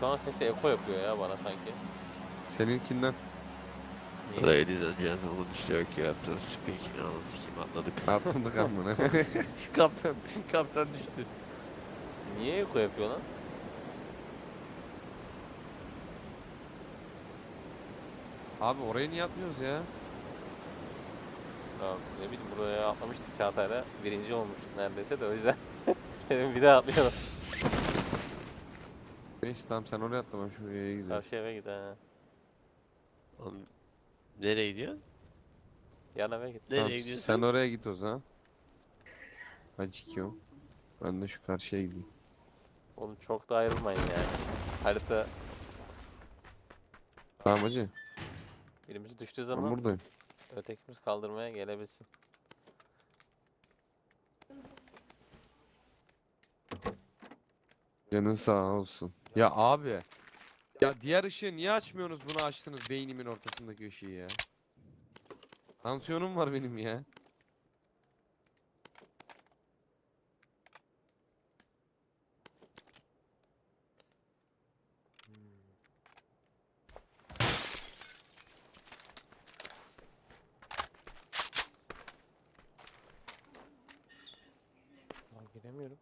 Şu an sesi eko yapıyor ya bana sanki. Seninkinden Niye? Ladies and gentlemen, Turkey Captain speaking. Ananı sikeyim atladık. atladık amına. kaptan, kaptan düştü. Niye eko yapıyor lan? Abi oraya niye atlıyoruz ya? Tamam, ne bileyim buraya atlamıştık Çağatay'la. Birinci olmuştuk neredeyse de o yüzden. Dedim bir daha atlayalım. Neyse tamam sen oraya atla ben şuraya gidiyorum. Karşı eve git ha. Oğlum, nereye gidiyorsun? Yan eve git. Nereye Tamam, gidiyorsun? sen oraya git o zaman. Acıkıyorum. Ben de şu karşıya gideyim. Oğlum çok da ayrılmayın yani. Harita Tamam hacı. birimiz düştüğü Ben zaman buradayım. ötekimiz kaldırmaya gelebilsin. Canın sağ olsun. Ya abi. Ya diğer ışığı niye açmıyorsunuz bunu açtınız beynimin ortasındaki ışığı ya. Tansiyonum var benim ya. Lan giremiyorum.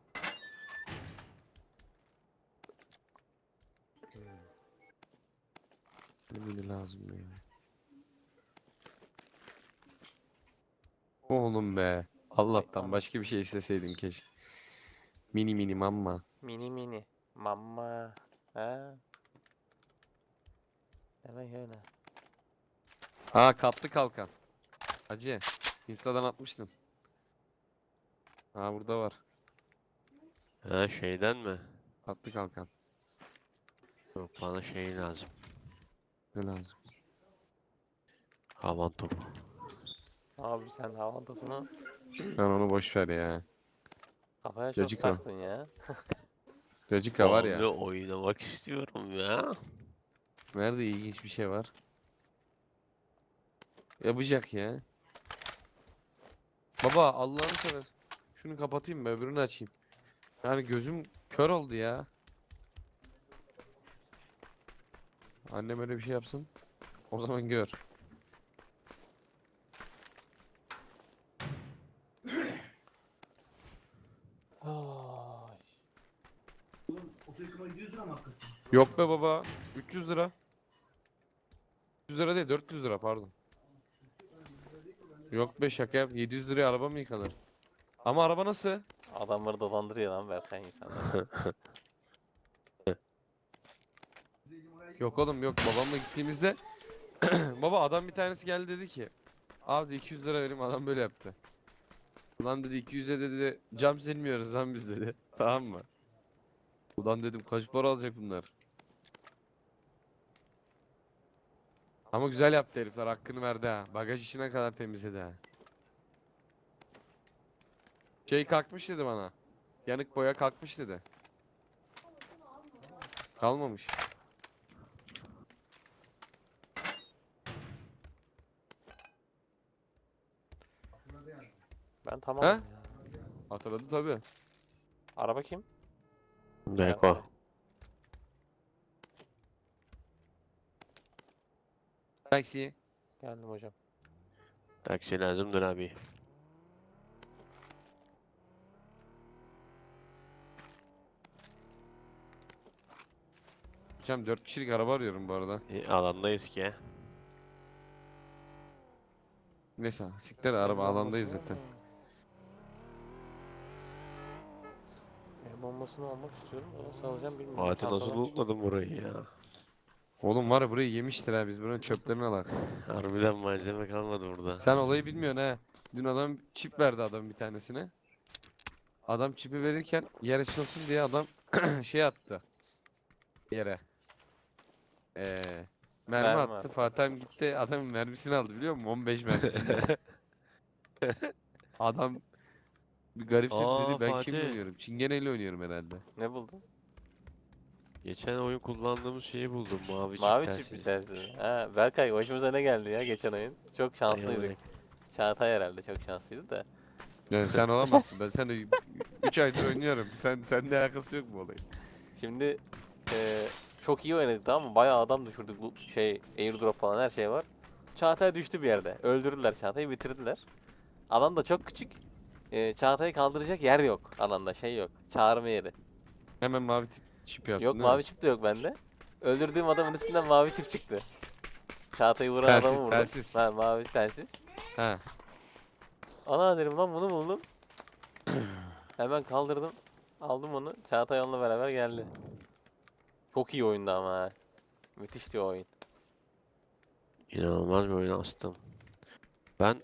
Mini lazım ya. Oğlum be. Allah'tan başka bir şey isteseydin keşke. Mini mini mamma. Mini mini. Mama. Ha. Hemen öyle. Ha katlı kalkan. Hacı. Insta'dan atmıştın. Ha burada var. Ha şeyden mi? Katlı kalkan. Yok bana şey lazım. Ne lazım? Havan topu. Abi sen hava topunu Ben onu boş ver ya. kafaya çok Cacık o. taktın ya. Cacıka var ya. Abi oynamak istiyorum ya. Nerede ilginç bir şey var? Yapacak ya. Baba Allah'ını seversen. Şunu kapatayım mı öbürünü açayım. Yani gözüm kör oldu ya. Annem öyle bir şey yapsın. O zaman gör. Ay. Oto yıkama 100 lira mı hakikaten? Yok be baba. 300 lira. 300 lira değil 400 lira pardon. Yok be şaka yap. 700 liraya araba mı yıkanır? Ama araba nasıl? Adamları dolandırıyor lan Berkay insanlar. Yok oğlum yok babamla gittiğimizde baba adam bir tanesi geldi dedi ki abi dedi, 200 lira vereyim adam böyle yaptı. Ulan dedi 200'e dedi cam silmiyoruz lan biz dedi. Tamam mı? Ulan dedim kaç para alacak bunlar? Ama güzel yaptı herifler hakkını verdi ha. Bagaj işine kadar temizledi ha. Şey kalkmış dedi bana. Yanık boya kalkmış dedi. Kalmamış. Ben tamam. He? Hatırladı tabi. Araba kim? Beko. Taksi. Geldim hocam. Taksi lazımdır abi. Hocam 4 kişilik araba arıyorum bu arada. E, alandayız ki. Neyse siktir araba alandayız zaten. El bombasını almak istiyorum. Nasıl alacağım bilmiyorum. Fatih nasıl Çantadan- lootladın burayı ya? Oğlum Oğlum var ya burayı yemiştir ha biz buranın çöplerini alak. Harbiden malzeme kalmadı burada. Sen olayı bilmiyorsun ha. Dün adam çip verdi adam bir tanesine. Adam çipi verirken yer açılsın diye adam şey attı. Yere. Ee, mermi, Mermi attı. attı. Fatih abi gitti adamın mermisini aldı biliyor musun? 15 mermisini. adam bir garipsedi Aa, dedi ben kimle Fatih. oynuyorum? Çingeneyle oynuyorum herhalde. Ne buldun? Geçen oyun kullandığımız şeyi buldum. Mavi, Mavi çip çip telsiz. telsizi. Ha Berkay başımıza ne geldi ya geçen oyun? Çok şanslıydık. Çağatay herhalde çok şanslıydı da. Yani sen olamazsın. Ben seninle 3 aydır oynuyorum. Sen seninle alakası yok bu olayın. Şimdi eee Çok iyi oynadık tamam mı? Bayağı adam düşürdük. Bu şey airdrop falan her şey var. Çağatay düştü bir yerde. Öldürdüler Çağatay'ı bitirdiler. Alan da çok küçük. Ee, Çağatay'ı kaldıracak yer yok. Alanda şey yok. Çağırma yeri. Hemen mavi tip çip yaptın Yok değil mi? mavi çip de yok bende. Öldürdüğüm adamın üstünden mavi çip çıktı. Çağatay'ı vuran Telsiz, adamı vurdum. telsiz. Ha, mavi telsiz. Ha. Ana dedim lan bunu buldum. Hemen kaldırdım. Aldım onu. Çağatay onunla beraber geldi. Çok iyi oyundu ama ha. Müthişti o oyun. İnanılmaz bir oyun astım. Ben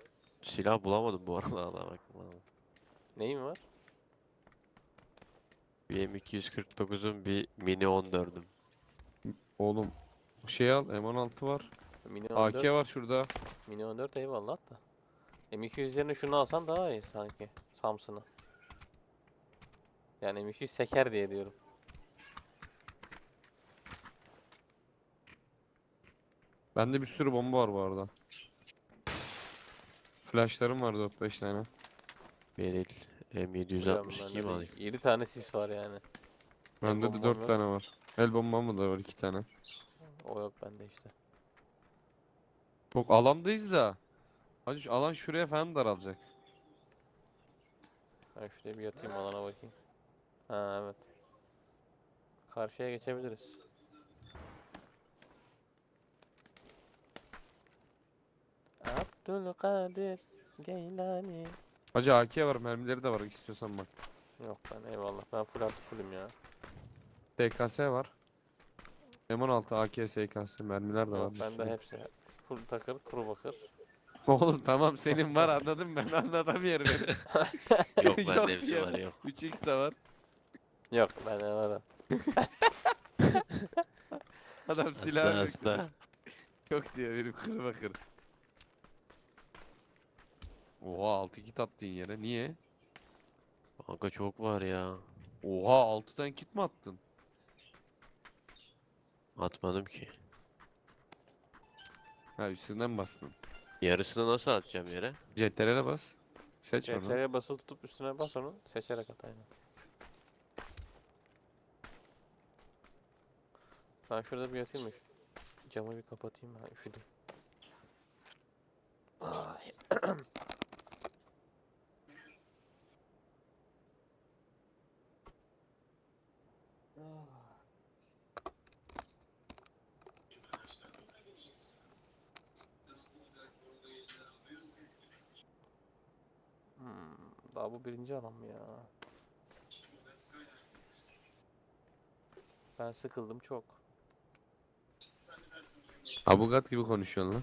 silah bulamadım bu arada adam aklıma. Neyin var? Bir M249'un bir mini 14'üm. Oğlum şey al M16 var. Mini AK 14. var şurada. Mini 14 eyvallah da. M200 yerine şunu alsan daha iyi sanki. Samsun'u. Yani M200 seker diye diyorum. Bende bir sürü bomba var bu arada. Flashlarım var 4-5 tane. Beril M762 mi alayım? 7 tane sis var yani. Bende de bombam 4 yok. tane var. El bombam da var 2 tane. O yok bende işte. Çok alandayız da. Hadi şu alan şuraya falan daralacak. Ben şuraya bir yatayım alana bakayım. Ha evet. Karşıya geçebiliriz. Abdülkadir Geylani. Hacı AK var mermileri de var istiyorsan bak. Yok ben eyvallah ben full artı fullüm ya. SKS var. M16 AK SKS mermiler de var. Yok bende hepsi. Full takır kuru bakır. Oğlum tamam senin var anladım ben anlatamıyorum. Yok bende hepsi ya. var yok. 3x de var. Yok ben eyvallah. Adam silah hasta. Yok diyor benim kırı bakır. Oha 6 kit attın yere. Niye? Kanka çok var ya. Oha 6 tane kit mi attın? Atmadım ki. Ha üstünden bastın. Yarısını nasıl atacağım yere? CTRL'e bas. Seç onu. CTR'ye basılı tutup üstüne bas onu seçerek at aynen. Ben şurada bir yatayım mı? Camı bir kapatayım ben üşüdüm. Ay. daha bu birinci alan mı ya? Ben sıkıldım çok. Abugat gibi konuşuyorsun lan.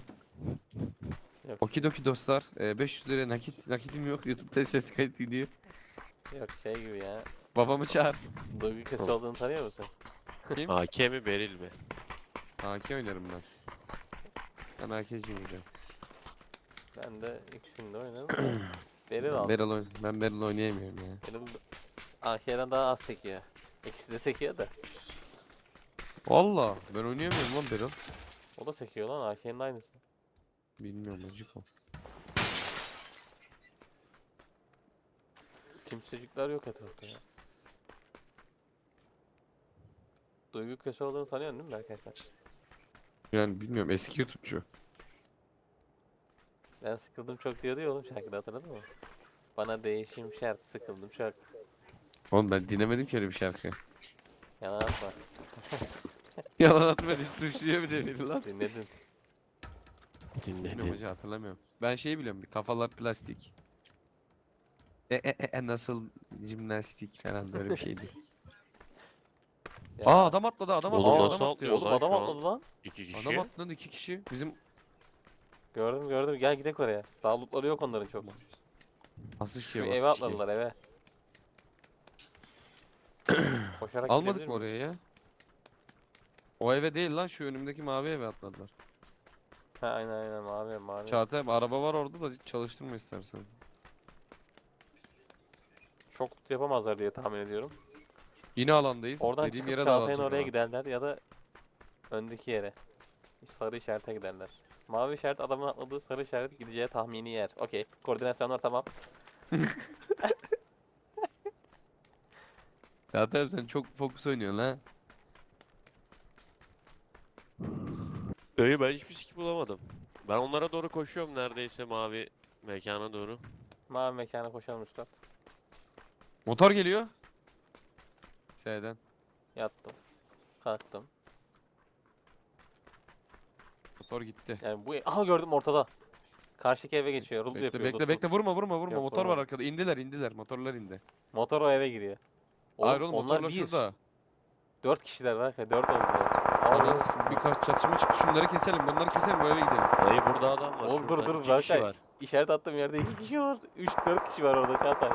Yok. Okidoki dostlar. e, 500 liraya nakit nakitim yok. YouTube'da ses kayıt gidiyor. Yok şey gibi ya. Babamı çağır. Duygu Köse olduğunu tanıyor musun? AK mi Beril mi? AK oynarım ben. Ben AK'ciyim hocam. Ben de ikisini de oynadım. Beril aldım. Beryl oyn ben Beryl oynayamıyorum ya. Benim AK'den daha az sekiyor. İkisi de sekiyor da. Valla ben oynayamıyorum lan Beryl. O da sekiyor lan AK'nin aynısı. Bilmiyorum acık o. Kimsecikler yok etrafta ya. Duygu Köse olduğunu tanıyorsun değil mi Berkay sen? Yani bilmiyorum eski YouTube'cu. Ben sıkıldım çok diyordu ya oğlum şarkıda hatırladın mı? Bana değişim şart sıkıldım çok. Oğlum ben dinlemedim ki öyle bir şarkı. Yalan atma. Yalan atma diye suçluyor bir de beni lan. Dinledin. Bilmiyorum Dinledin. hocam hatırlamıyorum. Ben şeyi biliyorum bir kafalar plastik. E, e, e, e, nasıl jimnastik falan böyle bir şeydi. Ya, Aa adam atladı adam Oğlum atladı nasıl adam atlıyor atlıyor. Oğlum lan adam şu an? atladı lan. İki kişi. Adam atladı iki kişi. Bizim Gördüm gördüm gel gidelim oraya. Daha lootları yok onların çok. nasıl Şu şey eve var? atladılar eve. Koşarak Almadık gidebilir mı miyiz? oraya ya? O eve değil lan şu önümdeki mavi eve atladılar. Ha aynen aynen mavi mavi. Çağatay araba var orada da çalıştırma istersen. Çok loot yapamazlar diye tahmin ediyorum. Yine alandayız. Oradan Dediğim çıkıp yere Çağatay'ın oraya giderler ya da öndeki yere. Sarı işarete giderler. Mavi işaret adamın atladığı sarı işaret gideceği tahmini yer. Okey. Koordinasyonlar tamam. Çağatay abi sen çok fokus oynuyorsun ha. Dayı ben hiçbir şey bulamadım. Ben onlara doğru koşuyorum neredeyse mavi mekana doğru. Mavi mekana koşalım üstad. Motor geliyor. S'den. Yattım. Kalktım. Motor gitti. Yani bu aha gördüm ortada. Karşıki eve geçiyor. Ruldu Bekle yapıyor. bekle ruldu. bekle vurma vurma vurma. Yok, Motor var vurmadım. arkada. İndiler indiler. Motorlar indi. Motor o eve gidiyor. Oğlum, Hayır oğlum onlar motorlar bir. şurada. Dört kişiler var. Dört oldular. Aa, sikeyim, Birkaç çatışma çıktı. Şunları keselim. Bunları keselim böyle gidelim. Dayı burada adam var. Oğlum dur şurada. dur İki kişi var. İşaret attığım yerde iki kişi var. Üç dört kişi var orada Çağatay.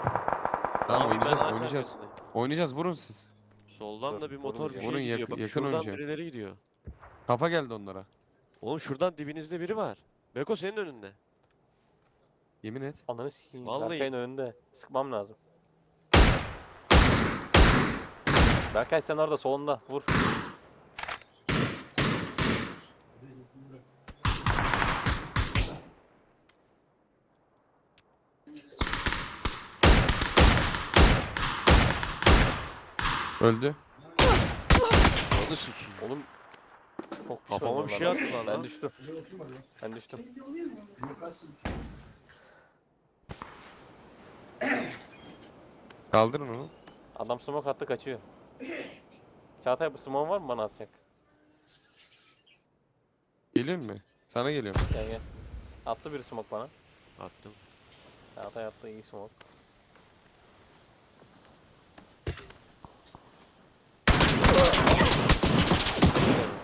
Tamam ben oynayacağız ağaç oynayacağız. arkasındayım. Oynayacağız vurun siz. Soldan Dur, da bir motor bir şey Vurun, gidiyor. yakın- Bak yakın şuradan oynayacağım. birileri gidiyor. Kafa geldi onlara. Oğlum şuradan dibinizde biri var. Beko senin önünde. Yemin et. Ananı sikeyim. Vallahi. Berkay'ın önünde. Sıkmam lazım. Berkay sen orada solunda. Vur. Öldü. Onu sikeyim. Oğlum. Çok Kafama bir şey lan. attılar Ben lan. düştüm. Ben düştüm. Yok açtım. Kaldırın onu. Adam smoke attı kaçıyor. Çağatay bu smoke var mı bana atacak? Geliyor mu? Sana geliyorum. Gel gel. Attı bir smoke bana. Attım. Çağatay attı iyi smoke.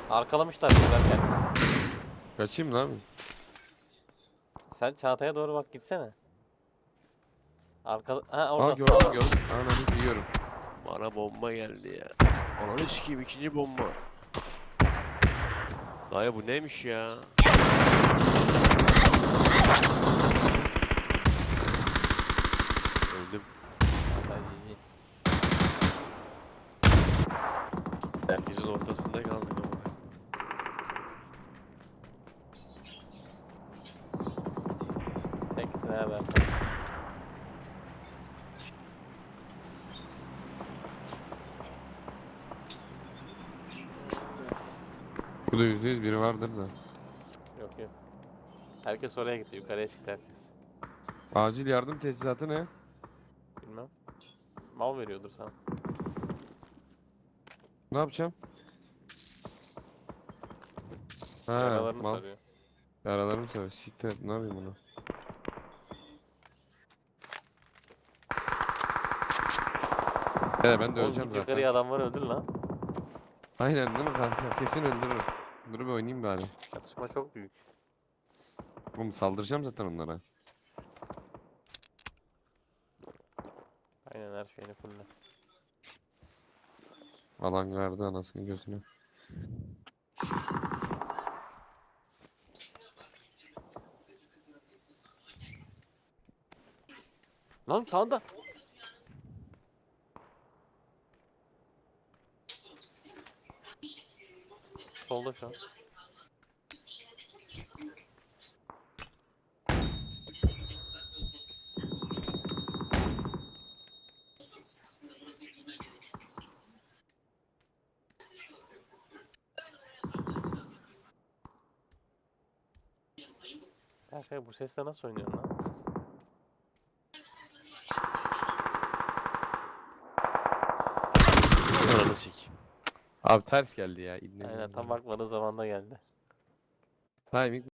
Arkalamışlar Berkay. Kaçayım lan. Sen Çağatay'a doğru bak gitsene. Arka... Ha Aa orada. gördüm gördüm. Ananı yiyorum. Bana bomba geldi ya. Ananı sikeyim ikinci bomba. Dayı bu neymiş ya? Ha Berkay. Burada yüzde yüz biri vardır da. Yok yok. Herkes oraya gitti. Yukarıya çıktı herkes. Acil yardım teçhizatı ne? Bilmem. Mal veriyordur sana. Ne yapacağım? Ha, Yaralarını mal. sarıyor. Yaralarım sarıyor. Siktir et. Ne yapayım bunu? He ben de Oğlum öleceğim git zaten. yukarıya adamları öldür lan. Aynen değil mi kanka? Kesin öldürürüm. Dur bir oynayayım bari. Çatışma çok büyük. Oğlum saldıracağım zaten onlara. Aynen her şeyini fulle. Alan verdi anasını gözünü. Lan sağında. Solda şu an. Ya şey bu sesle nasıl oynuyorsun lan? Ananı sikeyim. Abi ters geldi ya. İbne Aynen tam bakmadığı zamanda geldi. Timing